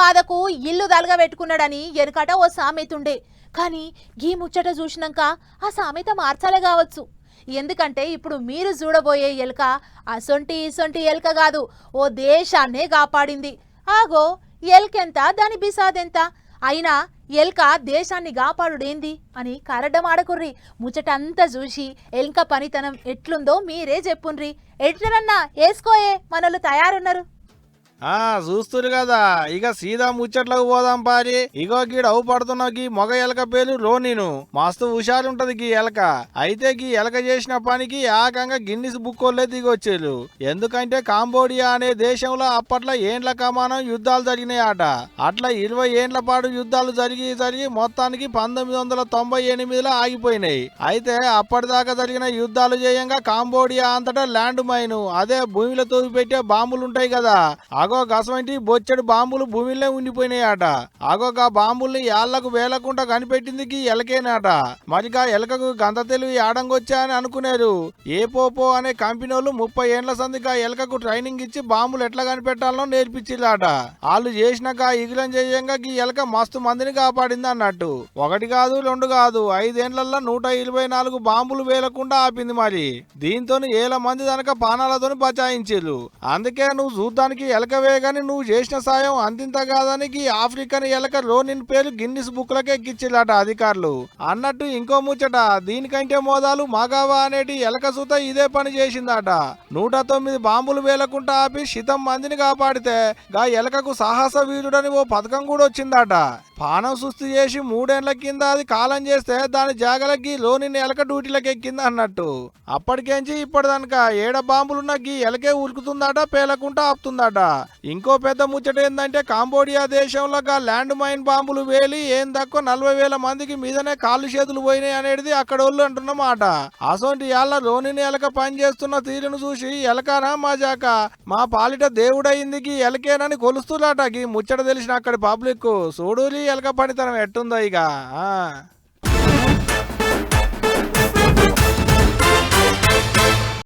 బాధకు ఇల్లు దలగబెట్టుకున్నాడని ఎనకట ఓ సామెతుండే కానీ గీ ముచ్చట చూసినాక ఆ సామెత మార్చాలే కావచ్చు. ఎందుకంటే ఇప్పుడు మీరు చూడబోయే ఎలుక అసొంటి ఇసొంటి ఎలుక కాదు ఓ దేశాన్నే కాపాడింది. ఆగో ఎల్కెంత దాని బిసాదెంత? అయినా ఎల్క దేశాన్ని కాపాడుడేంది అని కరడమాడకుర్రి ముచ్చటంతా చూసి ఎల్క పనితనం ఎట్లుందో మీరే చెప్పుండ్రి. ఎట్లనన్నా వేసుకోయే మనలు తయారున్నారు. ఆ చూస్తురు కదా. ఇక సీదా ముచ్చట్లకు పోదాం పారి. ఇగో గీడ అవు పడుతున్న గీ మొగ ఎలక పేరు రోనిను మస్తు హుషారుంటది గీ ఎలక. అయితే గీ ఎలక చేసిన పనికి ఏకంగా గిన్నిస్ బుక్ వాళ్ళే దిగొచ్చేరు. ఎందుకంటే కాంబోడియా అనే దేశంలో అప్పట్లో ఏండ్ల కమానం యుద్ధాలు జరిగినాయట. అట్లా ఇరవై ఏండ్ల పాటు యుద్ధాలు జరిగి జరిగి మొత్తానికి పంతొమ్మిది వందల తొంభై ఎనిమిదిలో ఆగిపోయినాయి. అయితే అప్పటిదాకా జరిగిన యుద్ధాలు చేయంగా కాంబోడియా అంతటా ల్యాండ్ మైన్. అదే భూమిలో తోవి పెట్టే బాంబులు ఉంటాయి కదా ఆగో గసవంటి బొచ్చడు బాంబులు భూమిలో ఉండిపోయినాయట. ఆగో గా బాంబుల్ని ఏళ్ళకు వేలకుండా కనిపెట్టింది ఎలకేనాట. మరిగా ఎలకకు గంధ తెలివి ఆడంగొచ్చా అని అనుకునేరు. ఏ పోపో అనే కంపెనీ వాళ్ళు ముప్పై ఏండ్ల సందిగా ఎలకకు ట్రైనింగ్ ఇచ్చి బాంబులు ఎట్లా కనిపెట్టాలో నేర్పించిల్లాట వాళ్ళు చేసినాక ఇగులం చేయంగా ఈ ఎలక మస్తు మందిని కాపాడింది అన్నట్టు ఒకటి కాదు రెండు కాదు ఐదేండ్లల్లో నూట ఇరవై నాలుగు బాంబులు వేలకుండా ఆపింది మరి. దీంతో ఏల మంది దనక పానాలతోని బచాయించారు అందుకే నువ్వు చూడ్డానికి ఎలకవే కానీ నువ్వు చేసిన సాయం అంతింత కాదానికి ఆఫ్రికన్ ఎలక రోనిన్ పేరు గిన్నిస్ బుక్ లకి ఎక్కిచ్చిల్లట అధికారులు. అన్నట్టు ఇంకో ముచ్చట దీనికంటే మోదాలు మాగావా అనేటి ఎలక సూత ఇదే పని చేసిందట. నూట తొమ్మిది బాంబులు వేలకుంటా ఆపి శితం మందిని కాపాడితే గా ఎలకకు సాహస వీరుడని ఓ పథకం కూడా వచ్చిందట. పానం సుస్థి చేసి మూడేళ్ళ కింద అది కాలం చేస్తే దాని జాగలకి లోని ఎలక డ్యూటీలకు ఎక్కింది అన్నట్టు. అప్పటికేంచి ఇప్పటిదనక ఏడ బాంబులున్న గీ ఎలకే ఉరుకుతుందట పేలకుంటా ఆపుతుందట. ఇంకో పెద్ద ముచ్చట ఏంటంటే కాంబోడియా దేశంలో గా ల్యాండ్ మైన్ బాంబులు వేలి ఏం తక్కువ నలభై వేల మందికి మీదనే కాళ్ళు చేతులు పోయినాయి అనేది అక్కడ వాళ్ళు అంటున్నమాట అసొంటి యాళ్ళ లోని ఎలక పని చేస్తున్న తీరును చూసి ఎలకానా మాజాక మా పాలిట దేవుడయింది ఎలకేనని కొలుస్తులాట ఈ ముచ్చట తెలిసిన అక్కడి పబ్లిక్ చూడూరి ఎలక పనితనం ఎట్టుందో ఇక